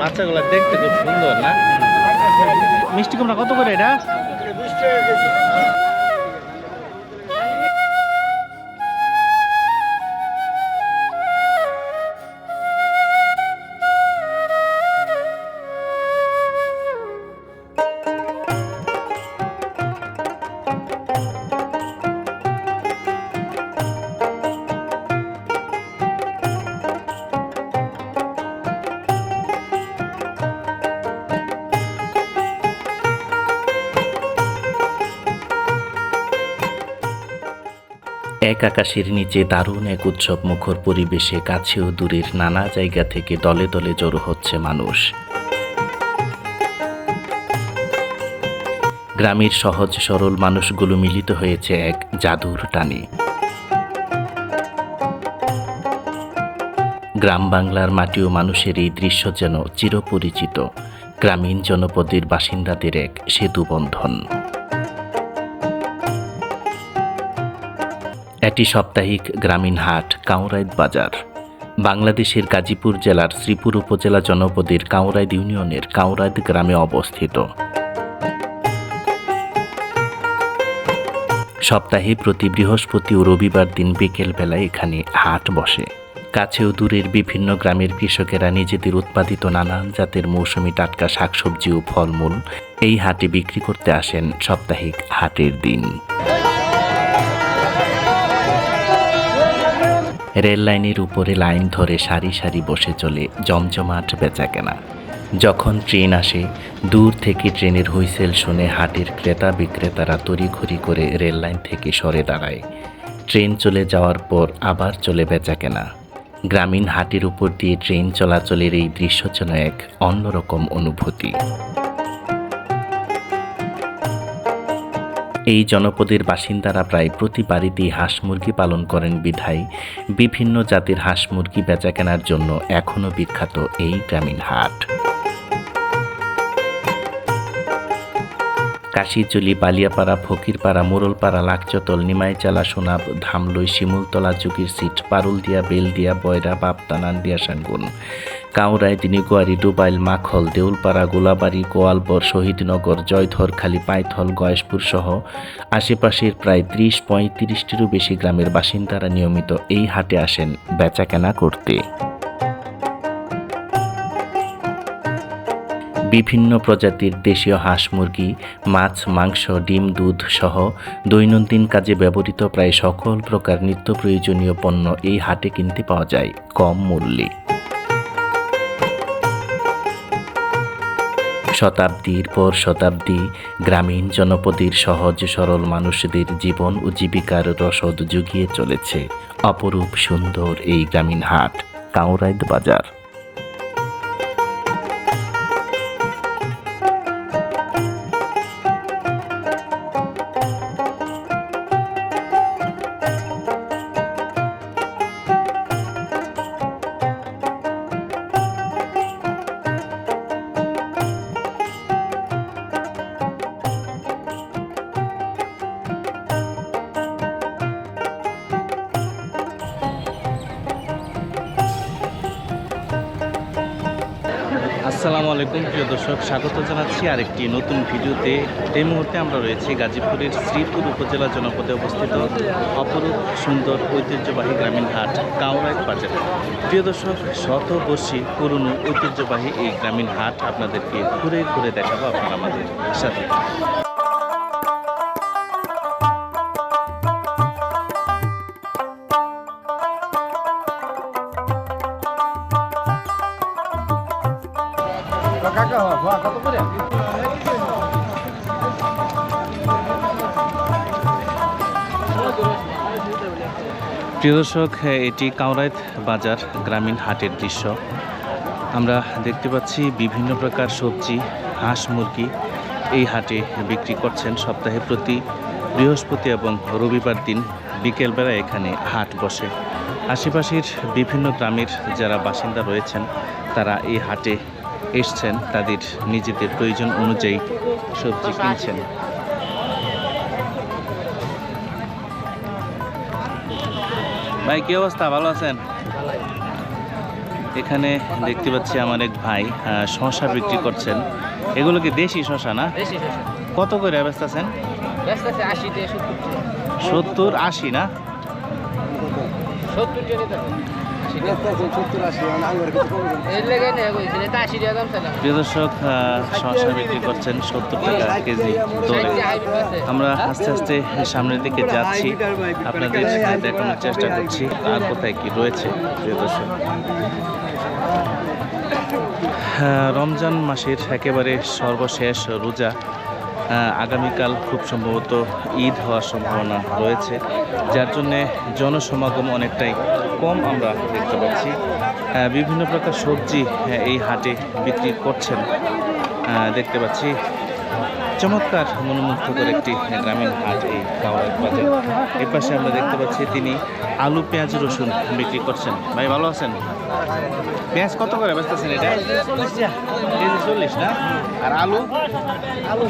বাচ্চাগুলো দেখতে খুব সুন্দর না? মিষ্টি কুমড়া কত করে এটা? এক আকাশের নিচে দারুণ এক উৎসব মুখর পরিবেশে কাছে ও দূরের নানা জায়গা থেকে দলে দলে জড়ো হচ্ছে মানুষ। গ্রামের সহজ সরল মানুষগুলো মিলিত হয়েছে এক জাদুর টানে। গ্রাম বাংলার মাটি ও মানুষের এই দৃশ্য যেন চিরপরিচিত। গ্রামীণ জনপদের বাসিন্দাদের এক সেতু বন্ধন। একটি সাপ্তাহিক গ্রামীণ হাট কাউরাইদ বাজার। বাংলাদেশের গাজীপুর জেলার শ্রীপুর উপজেলা জনপদের কাউরাইদ ইউনিয়নের কাউরাইদ গ্রামে অবস্থিত। সপ্তাহে প্রতি বৃহস্পতি ও রবিবার দিন বিকেল বেলায় এখানে হাট বসে। কাছে ও দূরের বিভিন্ন গ্রামের কৃষকেরা নিজেদের উৎপাদিত নানান জাতের মৌসুমি টাটকা শাকসবজি ও ফলমূল এই হাটে বিক্রি করতে আসেন সাপ্তাহিক হাটের দিন। রেল লাইনের উপরে লাইন ধরে সারি সারি বসে চলে জমজমাট বেচাকেনা। যখন ট্রেন আসে, দূর থেকে ট্রেনের হুইসেল শুনে হাটের ক্রেতা বিক্রেতারা তড়িঘড়ি করে রেল লাইন থেকে সরে দাঁড়ায়। ট্রেন চলে যাওয়ার পর আবার চলে বেচাকেনা। গ্রামীণ হাটের উপর দিয়ে ট্রেন চলাচলের এই দৃশ্য যেন এক অন্যরকম অনুভূতি। এই জনপদের বাসিন্দারা প্রায় প্রতি বাড়িতেই হাঁস মুরগি পালন করেন বিধায়। বিভিন্ন জাতির হাঁস মুরগি বেচা কেনার জন্য এখনও বিখ্যাত এই গ্রামীণ হাট। কাশিচুলি, বালিয়াপাড়া, ফকিরপাড়া মোরলপাড়া লাকচতল নিমাইচালা, সোনাব, ধামলই, শিমুলতলা চুকির সিট, পারুলদিয়া, বেলদিয়া, বয়রা, বাপ্তা, নান্দিয়া, সাঙ্গুন। কাউরাই দিনিগুয়ারি ডুবাইল মাখল, দেউলপাড়া, গোলাবাড়ি, গোয়ালবর, শহীদনগর, জয়ধরখালী, পাইথল গয়েশপুর সহ আশেপাশের প্রায় ত্রিশ পঁয়ত্রিশটিরও বেশি গ্রামের বাসিন্দারা নিয়মিত এই হাটে আসেন বেচাকেনা করতে। বিভিন্ন প্রজাতির দেশীয় হাঁস, মুরগি, মাছ, মাংস, ডিম, দুধ সহ দৈনন্দিন কাজে ব্যবহৃত প্রায় সকল প্রকার নিত্য প্রয়োজনীয় পণ্য এই হাটে কিনতে পাওয়া যায় কম মূল্যে। শতাব্দীর পর শতাব্দী গ্রামীণ জনপদের সহজ সরল মানুষদের জীবন ও জীবিকার রসদ জুগিয়ে চলেছে। অপরূপ সুন্দর এই গ্রামীণ হাট, কাউরাইদ বাজার। আসসালামু আলাইকুম, প্রিয় দর্শক, স্বাগত জানাচ্ছি আরেকটি নতুন ভিডিওতে। এই মুহূর্তে আমরা রয়েছি গাজীপুরের শ্রীপুর উপজেলা জনপদে অবস্থিত অপরূপ সুন্দর ঐতিহ্যবাহী গ্রামীণ হাট কাউরাইট বাজার। প্রিয় দর্শক, শতবর্ষী পুরনো ঐতিহ্যবাহী এই গ্রামীণ হাট আপনাদেরকে ঘুরে ঘুরে দেখাবো আপনারা আমাদের সাথে। প্রিয় দর্শক, এটি কাউরাইত বাজার গ্রামীণ হাটের দৃশ্য। আমরা দেখতে পাচ্ছি বিভিন্ন প্রকার সবজি, হাঁস, মুরগি এই হাটে বিক্রি করছেন সপ্তাহে প্রতি বৃহস্পতি এবং রবিবার দিন বিকেলবেলা এখানে হাট বসে। আশেপাশের বিভিন্ন গ্রামের যারা বাসিন্দা রয়েছেন, তারা এই হাটে এসছেন, তাদের নিজেদের প্রয়োজন অনুযায়ী সবজি কিনছেন। ভাই কি অবস্থা? ভালো আছেন? এখানে দেখতে পাচ্ছি আমার এক ভাই শশা বিক্রি করছেন। এগুলো কি দেশি শশা না? কত করে টাকা। সত্তর আশি না? প্রিয় দর্শক বিক্রি করছেন সত্তর টাকা কেজি দরে। আমরা আস্তে আস্তে সামনের দিকে যাচ্ছি আপনাদের দেখানোর চেষ্টা করছি, আর কোথায় কি রয়েছে, প্রিয় দর্শক রমজান মাসের একেবারে সর্বশেষ রোজা আগামীকাল খুব সম্ভবত ঈদ হওয়ার সম্ভাবনা রয়েছে, যার জন্যে জনসমাগম অনেকটাই কম আমরা দেখতে পাচ্ছি। বিভিন্ন প্রকার সবজি এই হাটে বিক্রি করছেন। দেখতে পাচ্ছি চমৎকার মনোমুগ্ধকর একটি গ্রামীণ হাট এই কাওড়ার বাজার এর পাশে আমরা দেখতে পাচ্ছি তিনি আলু পেঁয়াজ রসুন বিক্রি করছেন। ভাই ভালো আছেন? পেঁয়াজ কত করে বেচতেছেন এটা? কেজি চল্লিশ না? আর আলু? আলু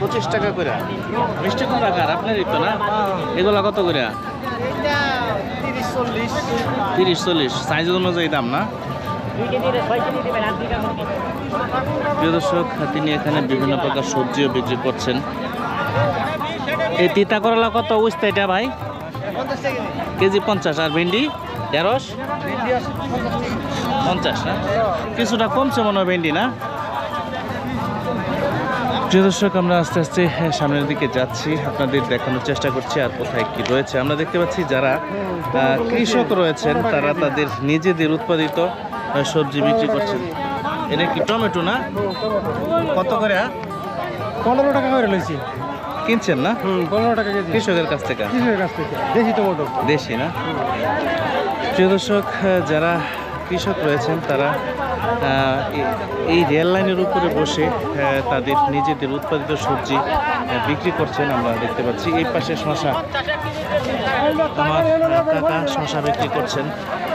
পঁচিশ টাকা করে। মিষ্টি কোন রাখার আপনারই তো না? এগুলা কত করে? তিরিশ চল্লিশ তিরিশ চল্লিশ। সাইজ অনুযায়ী দাম না? প্রিয় দর্শক তিনি এখানে বিভিন্ন প্রকার সবজিও বিক্রি করছেন। এই তিতা করলা কত উস্তা এটা ভাই? কেজি। পঞ্চাশ আর ভেন্ডি? ঢেঁড়স? পঞ্চাশ না? কিছুটা কমছে মনে হয় ভেন্ডি না? প্রিয় দর্শক আমরা আস্তে আস্তে সামনের দিকে যাচ্ছি। আপনাদের দেখানোর চেষ্টা করছি আর কোথায় কি রয়েছে। আমরা দেখতে পাচ্ছি যারা কৃষক রয়েছেন তারা তাদের নিজেদের উৎপাদিত সবজি বিক্রি করছেন। এটা কি টমেটো না? কত করে? পনেরো টাকা করে লইছি। কিনছেন না? পনেরো টাকা কেজি। কৃষকের কাছ থেকে? কিসের কাছ থেকে। দেশি টমেটো। দেশি না? প্রিয় দর্শক যারা কৃষক রয়েছেন তারা এই রেল লাইনের উপরে বসে তাদের নিজেদের উৎপাদিত সবজি বিক্রি করছেন আমরা দেখতে পাচ্ছি। এই পাশে শশা আমার কাকা শশা বিক্রি করছেন।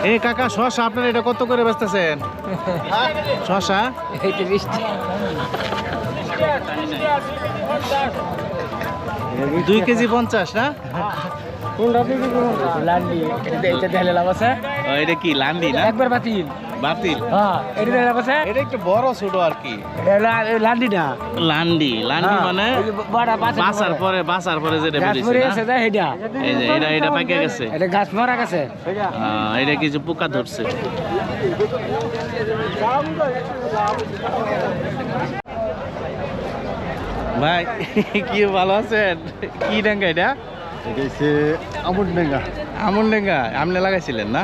এই কাকা শশা আপনারা এটা কত করে বেচতেছেন? শশা। দুই কেজি পঞ্চাশ না? কোনটা? এটা কি লান্ডি না? একবার বাতিল। বাতিল। হ্যাঁ এটা আছে? এটা একটু বড় ছোট আর কি। এটা লান্ডি না। লান্ডি লান্ডি হ্যাঁ, মানে বাসার পরে। বাসার পরে যেটা বেরিয়েছে না? হেডা। এই যে এটা এটা পাকে গেছে। এটা গাছ মরা গেছে। এটা কিছু পোকা ধরছে। ভাই কি ভালো আছেন? কি ডেঙ্গা এটা? এটা আমুল ডেঙ্গা। আমন ডেঙ্গা? আমনে লাগাইছিলেন না?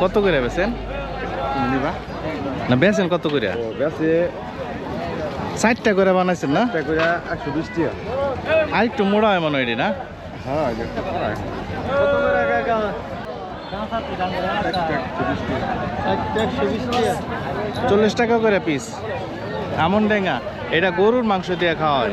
কত করে বেছেন নিবা। না বেছেন কত করে ও বেশি ষাটটা করে বানাইছেন না? করে একশো বিশ টাকা। আর একটু মোড়া হয় মনে হয় না? হ্যাঁ চল্লিশ টাকা করে পিস আমন ডেঙ্গা। এটা গরুর মাংস দিয়ে খাওয়া হয়।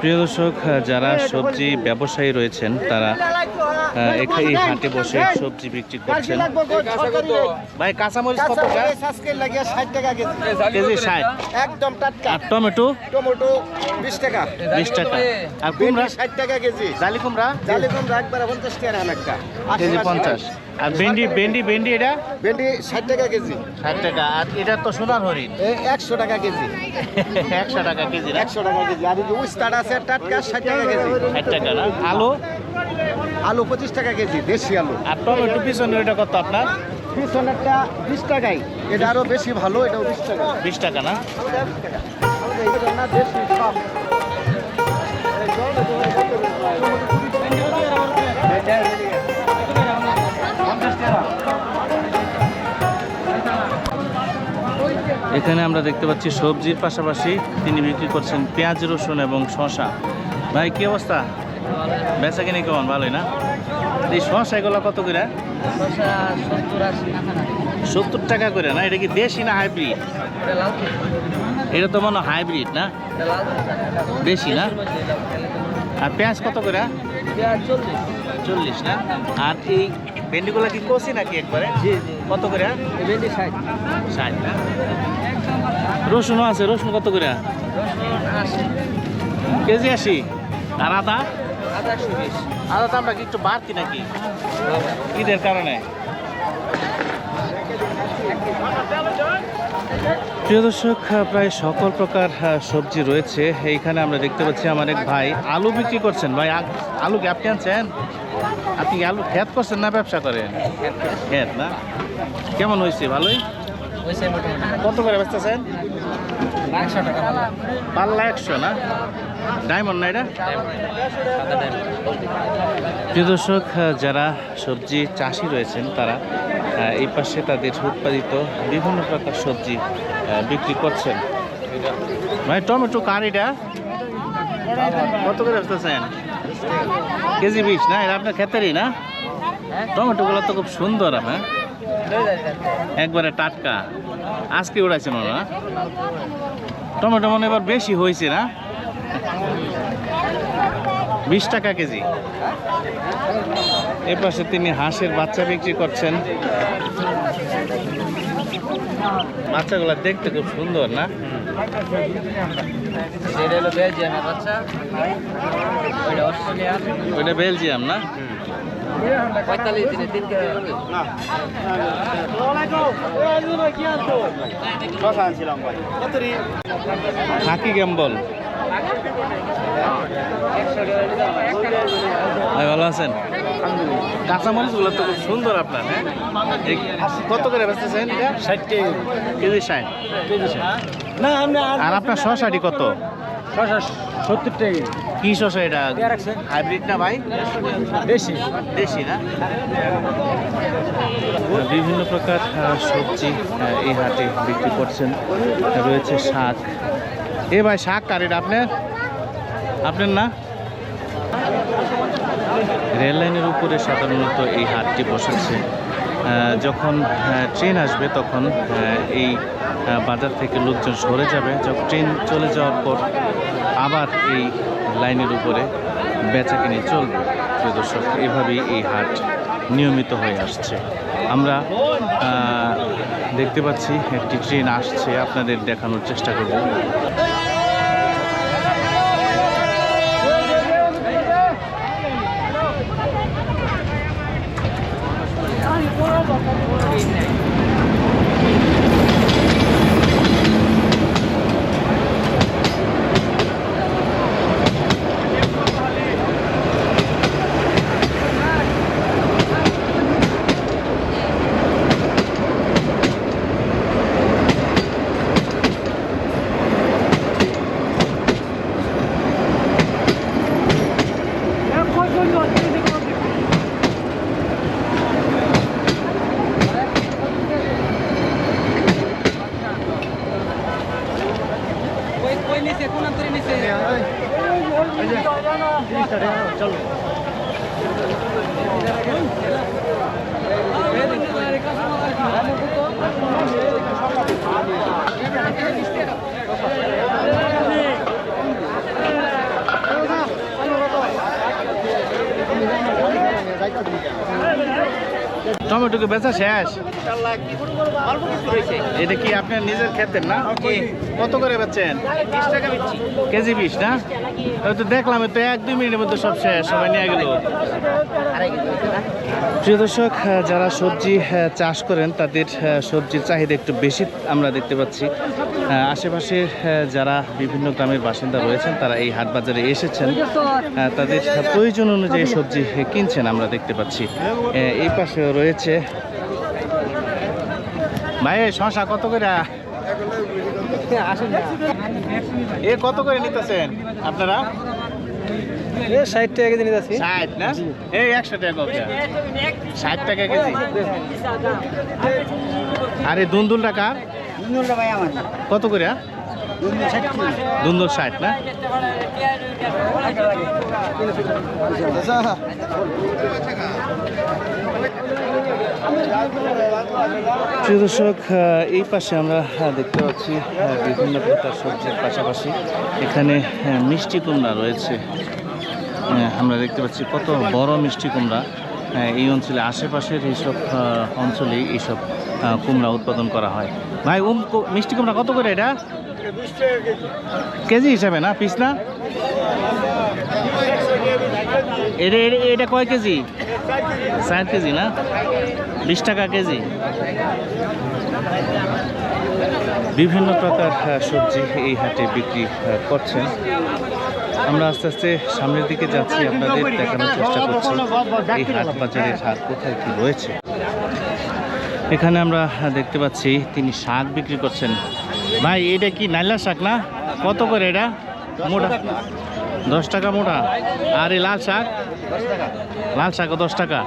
প্রিয় দর্শক যারা সবজি ব্যবসায়ী রয়েছেন তারা এখানে এখা- হাটে বসে সবজি বিক্রি করছেন। ভাই কাঁচামরিচ কত টাকা? কেজি ষাট। একদম টাটকা আর টমেটো? টমেটো বিশ টাকা। বিশ টাকা আর কুমড়া? ষাট টাকা কেজি জালি কুমড়া? জালি কম রাখবার পঞ্চাশ টাকা একটা কেজি পঞ্চাশ। আর ভেন্ডি ভেন্ডি ভেন্ডি এটা? ভেন্ডি ষাট টাকা কেজি। ষাট টাকা। আর এটা তো সোনার হরিণ। একশো টাকা কেজি। একশো টাকা কেজি না? একশো টাকা কেজি। আর যদি যে উস্তাড আছে টাটকা ষাট টাকা কেজি। ষাট টাকা না? আলু? আলু পঁচিশ টাকা কেজি দেশি আলু। আর টমেটো পিছনে এটা কত আপনার? পিছনেরটা বিশ টাকাই। এটা আরও বেশি ভালো এটাও বিশ টাকা। বিশ টাকা না? এটা এখানে আমরা দেখতে পাচ্ছি সবজির পাশাপাশি তিনি বিক্রি করছেন পেঁয়াজ রসুন এবং শশা ভাই কি অবস্থা? বেচা কিনে কেমন? ভালোই না? এই শশা এগুলো কত করে? সত্তর টাকা করে না? এটা কি দেশি না হাইব্রিড? এটা তো মনে হাইব্রিড না? দেশি না? আর পেঁয়াজ কত করে? চল্লিশ। না? আর এই ভেন্ডিগুলো কি কষি নাকি একবারে? কত করে? ভেন্ডি ষাট। ষাট না? রসুনও আছে রসুন কত করে? কেজি আশি। আর আদা? আদা একশো বিশ। আদা দামটা কি একটু বাড়তি নাকি? ঈদের কারণে। প্রিয় দর্শক প্রায় সকল প্রকার সবজি রয়েছে। এইখানে আমরা দেখতে পাচ্ছি আমার এক ভাই আলু বিক্রি করছেন। ভাই আলু কি আপনি আনছেন? আপনি আলু খেত করছেন না ব্যবসা করেন? খেত না? কেমন হয়েছে? ভালোই? কত করে বেচতেছেন? একশো টাকা ভালো পাল্লা একশো না? ডায়মন্ড না এটা? প্রিয় দর্শক যারা সবজি চাষি রয়েছেন তারা এই পাশে তাদের উৎপাদিত বিভিন্ন প্রকার সবজি বিক্রি করছেন। ভাই টমেটো কার এটা? কত করে বেচতেছেন? কেজি বিশ না? এটা আপনার ক্ষেতেরই না? টমেটোগুলো তো খুব সুন্দর হ্যাঁ একবারে টাটকা। আজকে উড়াইছেন ওরা? না? টমেটো মনে এবার বেশি হয়েছে না? বিশ টাকা কেজি। এ পাশে তিনি হাঁসের বাচ্চা বিক্রি করছেন। বাচ্চাগুলো দেখতে খুব সুন্দর না? ওইটা বেলজিয়াম না? পঁয়তাল্লিশ দিনে তিন কেজি হবে খাকি গ্যাম্বল ভালো আছেন? কাঁচামরিচগুলো তো খুব সুন্দর আপনার হ্যাঁ? কত করে বেচতেছেন ষাট টাকা কেজি ষাট? না আর আপনার শশাটি কত? সত্তর টাকা কি শশা এটা? হাইব্রিড না ভাই? বেশি দেশি না? বিভিন্ন প্রকার সবজি এই হাটে বিক্রি করছেন। রয়েছে শাক। এ ভাই শাক কার এটা আপনার? আপনার না? রেল লাইনের উপরে সাধারণত এই হাটটি বসেছে যখন ট্রেন আসবে তখন এই বাজার থেকে লোকজন সরে যাবে। যখন ট্রেন চলে যাওয়ার পর আবার এই লাইনের উপরে বেচা কিনে চলবে। প্রিয় দর্শক, এভাবেই এই হাট নিয়মিত হয়ে আসছে। আমরা দেখতে পাচ্ছি একটি ট্রেন আসছে। আপনাদের দেখানোর চেষ্টা করব। ওই চলো। টমেটোকে বেচা শেষ। এটা কি আপনার নিজের খেতেন না? কত করে বেচেন? কেজি বিশ না? ওই তো দেখলাম তো এক দুই মিনিটের মধ্যে সব শেষ সবাই নিয়ে গেল। প্রিয় দর্শক যারা সবজি চাষ করেন তাদের সবজির চাহিদা একটু বেশি আমরা দেখতে পাচ্ছি। আহ, আশেপাশে যারা বিভিন্ন গ্রামের বাসিন্দা রয়েছেন তারা এই হাট বাজারে এসেছেন। তাদের প্রয়োজন অনুযায়ী সবজি কিনছেন আমরা দেখতে পাচ্ছি। এই পাশে রয়েছে। ভাই শশা কত করে? এ কত করে নিতেছেন আপনারা? এ ষাট টাকা কেজি নিতে আছি ষাট না? এই একশো টাকা কত ষাট টাকা কেজি। আরে দুন্দুল টাকা ভাই আমার। কত করে? দুন্দুল ষাট না? প্রিয় দর্শক এই পাশে আমরা দেখতে পাচ্ছি বিভিন্ন প্রকার সবজির পাশাপাশি এখানে মিষ্টি কুমড়া রয়েছে। আমরা দেখতে পাচ্ছি কত বড় মিষ্টি কুমড়া। হ্যাঁ, এই অঞ্চলে আশেপাশের এইসব আহ, অঞ্চলেই এইসব কুমড়া উৎপাদন করা হয়। ভাই কো- মিষ্টি কুমড়া কত করে এটা? কেজি হিসাবে না? পিস না? এটা এটা- কয় কেজি? চার কেজি না? বিশ টাকা কেজি। বিভিন্ন প্রকার আহ, সবজি এই হাটে বিক্রি করছেন। আমরা আস্তে আস্তে সামনের দিকে যাচ্ছি, আপনাদের দেখানোর চেষ্টা করছি এই হাট বাজারের হাট কোথায় কি রয়েছে। এখানে আমরা দেখতে পাচ্ছি, তিনি শাক বিক্রি করছেন। ভাই, এটা কি নাইলা শাক না? কত করে এটা? মোটা। দশ টাকা মোটা। আর এই লাল শাক? লাল শাকও দশ টাকা।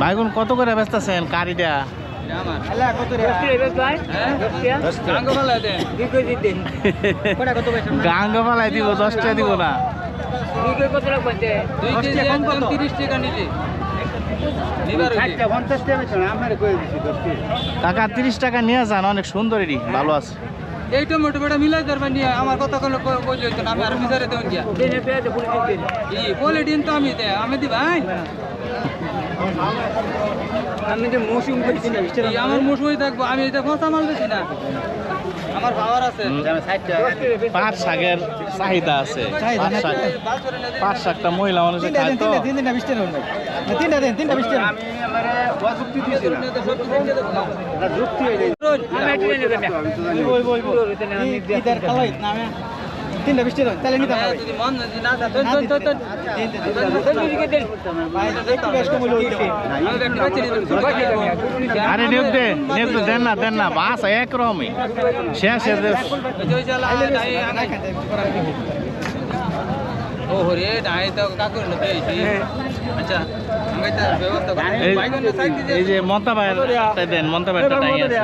বাইগুন কত করে বেচতেছেন কারিটা? গাঙ্গ পালাই দিব দশ টাকা দিব না। কাকা তিরিশ টাকা নিয়ে যান অনেক সুন্দর এটি ভালো আছে। এই টমেটো বেটা মিলাই ধরবা নিয়ে আমার কথা কোনো আমি আর মিজারে দেন গিয়া। দিন তো আমি দে আমি দি ভাই আমি যে মৌসুম করছি না আমার মৌসুমই থাকব। আমি এটা ফসা মাল বেশি না। আমার আছে। পাট শাকের চাহিদা আছে। পাট পাট শাকটা মহিলা মানুষে খায় তো। তিনটা বৃষ্টি তাহলে নিতে হবে যদি মন যদি না থাকে তো তো তো আরে নিয়োগ দে নিয়োগ দে দেন না দেন না বাস একরকমই শেষ ও হরে ডাই তো কাকুর না আচ্ছা তো এই যে মন্তা ভাইয়ের দেন মন্তা ভাইয়েরটা টাই আছে।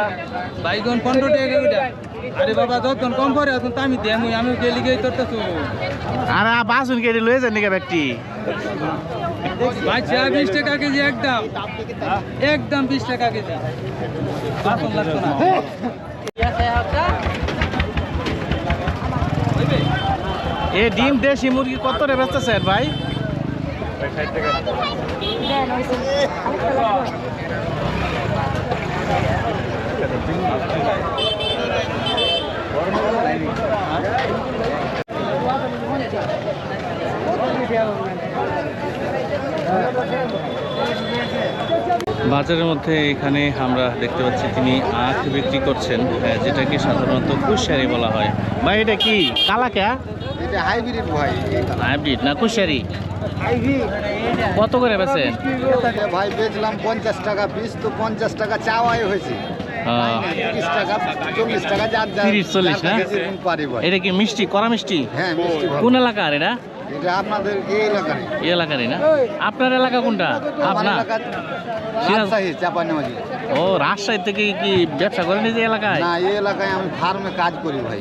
বাইগন পনেরো টাকা আরে বাবা যতক্ষণ কম করে এখন তো আমি দেমু আমি গেলি গিয়ে তোর তো আর বাসুন কেটে লয়ে যান নাকি ব্যক্তি? বিশ টাকা কেজি একদম। একদম বিশ টাকা কেজি। বাসন লাগতো না। এ ডিম দেশি মুরগি কত রে বেচতেছেন ভাই? বাজারের মধ্যে এখানে আমরা দেখতে পাচ্ছি তিনি আখ বিক্রি করছেন যেটাকে সাধারণত কুশারি বলা হয়। ভাই এটা কি? কালাকা এটা হাইব্রিড ভাই হাইব্রিড না কুশারি? কত করে বেচেন ভাই বেচলাম পঞ্চাশ টাকা পিস তো পঞ্চাশ টাকা চাওয়াই হয়েছে। আহ, টাকা চল্লিশ টাকা যার যার 30, 40 যার না? কাছে যেরকম পারে ভাই এটা কি মিষ্টি? করা মিষ্টি? হ্যাঁ কোন এলাকার এটা? এটা আপনাদের এই এলাকার এই এলাকারই না? আপনার এলাকা কোনটা? আপনার? এলাকা চাপানেমাজি ও রাজশাহী থেকে কি ব্যবসা করেন এই এলাকায়? না এই এলাকায় আমি ফার্মে কাজ করি ভাই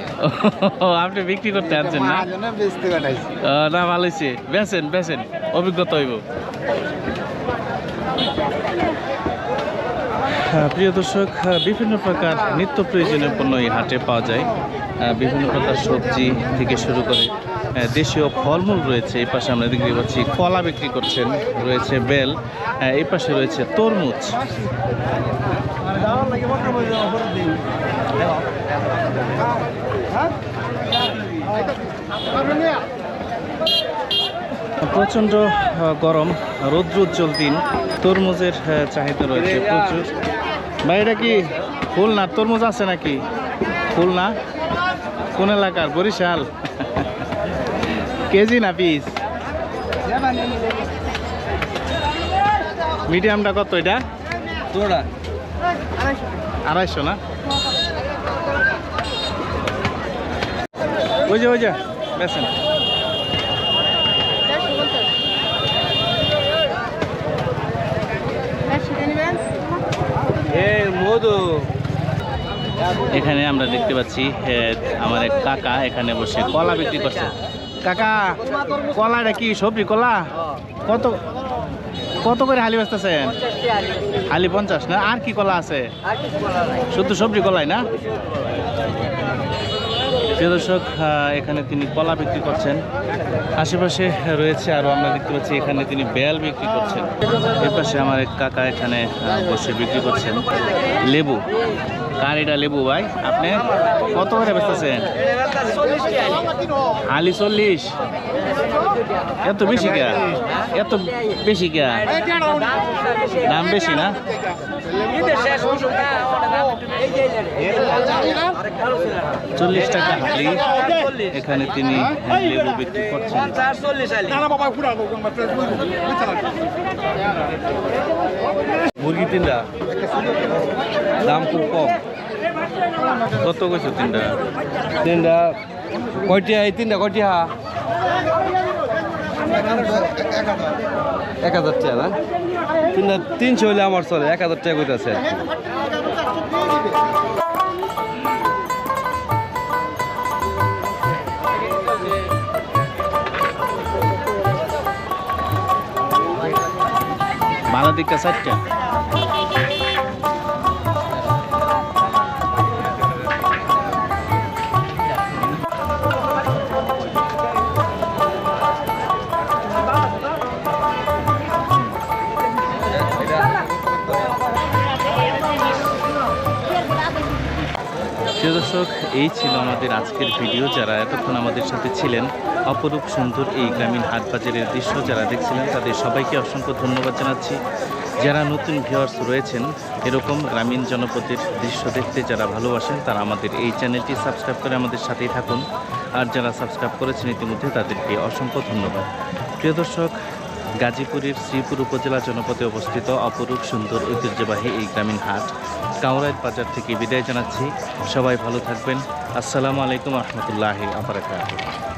ও, আপনি বিক্রি করতে আসছেন না? বেচতে কাটাইছি না ভালো হয়েছে বেছেন বেছেন অভিজ্ঞতা হইব। হ্যাঁ, প্রিয় দর্শক হ্যাঁ, বিভিন্ন প্রকার নিত্য প্রয়োজনীয় পণ্য এই হাটে পাওয়া যায়। বিভিন্ন প্রকার সবজি থেকে শুরু করে দেশীয় ফলমূল রয়েছে। এই পাশে আমরা দেখতে পাচ্ছি কলা বিক্রি করছেন, রয়েছে বেল এই পাশে রয়েছে তরমুজ। প্রচণ্ড গরম, রৌদ্র উজ্জ্বল দিন, তরমুজের চাহিদা রয়েছে প্রচুর। ভাই, এটা কি ফুল না, তরমুজ আছে নাকি? ফুল না? কোন এলাকার? বরিশাল। কেজি না পিস? মিডিয়ামটা কত এটা? আড়াইশো না? ওই যে ওই যে বেছেন এ মধু। এখানে আমরা দেখতে পাচ্ছি আমার এক কাকা এখানে বসে কলা বিক্রি করছে। কাকা, কলাটা কি সবজি কলা? কত কত করে হালি বেচতেছেন? হালি পঞ্চাশ না? আর কি কলা আছে? শুধু সবজি কলাই না? প্রিয় দর্শক এখানে তিনি কলা বিক্রি করছেন। আশেপাশে রয়েছে আরও আমরা দেখতে পাচ্ছি এখানে তিনি বেল বিক্রি করছেন। এর পাশে আমার এক কাকা এখানে বসে বিক্রি করছেন। লেবু। কার এটা লেবু ভাই, আপনি কত করে বেচতেছেন? আলি চল্লিশ? এত বেশি কে? এত বেশি কে? দাম বেশি না? চল্লিশ টাকা হালি। এখানে তিনি লেবু বিক্রি করছেন। মুরগি তিনটা? দাম খুব কম। কত কইছো তিনটা? তিনটা। কয়টিয়া এই তিনটা কয়টিয়া এক হাজার টাকা না? তিনটা তিনশো হলে আমার চলে এক হাজার টাকা কইতাছে। ভালো দিকটা চারটা। দর্শক, এই ছিল আমাদের আজকের ভিডিও। যারা এতক্ষণ আমাদের সাথে ছিলেন, অপরূপ সুন্দর এই গ্রামীণ হাট বাজারের দৃশ্য যারা দেখছিলেন, তাদের সবাইকে অসংখ্য ধন্যবাদ জানাচ্ছি। যারা নতুন ভিউয়ার্স রয়েছেন, এরকম গ্রামীণ জনপদের দৃশ্য দেখতে যারা ভালোবাসেন, তারা আমাদের এই চ্যানেলটি সাবস্ক্রাইব করে আমাদের সাথেই থাকুন। আর যারা সাবস্ক্রাইব করেছেন ইতিমধ্যে, তাদেরকে অসংখ্য ধন্যবাদ। প্রিয় দর্শক, গাজীপুরের শ্রীপুর উপজেলা জনপদে অবস্থিত অপরূপ সুন্দর ঐতিহ্যবাহী এই গ্রামীণ হাট কাউরাইট বাজার থেকে বিদায় জানাচ্ছি। সবাই ভালো থাকবেন। আসসালামু আলাইকুম রহমতুল্লাহ আবরাকাত